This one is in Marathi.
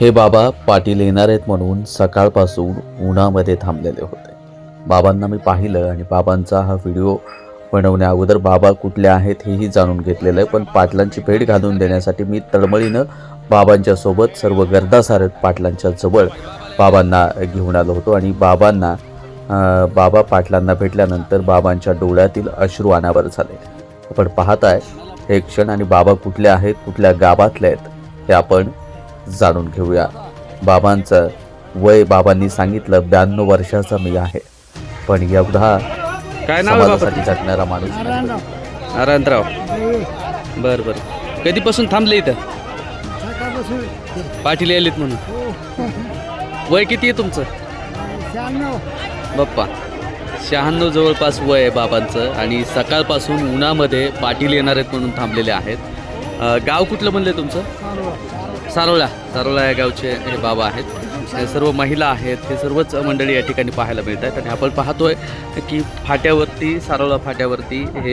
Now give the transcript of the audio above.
हे बाबा पाटील येणार आहेत म्हणून सकाळपासून उन्हामध्ये थांबलेले होते. बाबांना मी पाहिलं आणि बाबांचा हा व्हिडिओ बनवण्या अगोदर बाबा कुठले आहेत हेही जाणून घेतलेलं आहे. पण पाटलांची भेट घालून देण्यासाठी मी तळमळीनं बाबांच्या सोबत सर्व गर्दा सारत पाटलांच्या जवळ बाबांना घेऊन आलो होतो आणि बाबांना बाबा पाटलांना भेटल्यानंतर बाबांच्या डोळ्यातील अश्रू अनावर झाले. आपण पाहताय हे क्षण आणि बाबा कुठले आहेत कुठल्या गावातले आहेत हे आपण जाणून घेऊया. बाबांचं वय बाबांनी सांगितलं ब्याण्णव वर्षाचा मी आहे. पण एवढा काय नाव आहे बाबा? समाजासाठी जगणारा माणूस नाही. नारायणराव. बर बर. कधीपासून थांबले इथं? पाटील यायलेत म्हणून. वय किती आहे तुमचं? बाप्पा. शहाण्णव जवळपास वय आहे बाबांचं आणि सकाळपासून उन्हामध्ये पाटील येणार आहेत म्हणून थांबलेले आहेत. गाव कुठलं म्हणलं तुमचं? सारोळा. सारोळा या गावचे हे बाबा आहेत. हे सर्व महिला आहेत. हे सर्वच मंडळी या ठिकाणी पाहायला मिळत आहेत आणि आपण पाहतोय की फाट्यावरती सारोळा फाट्यावरती हे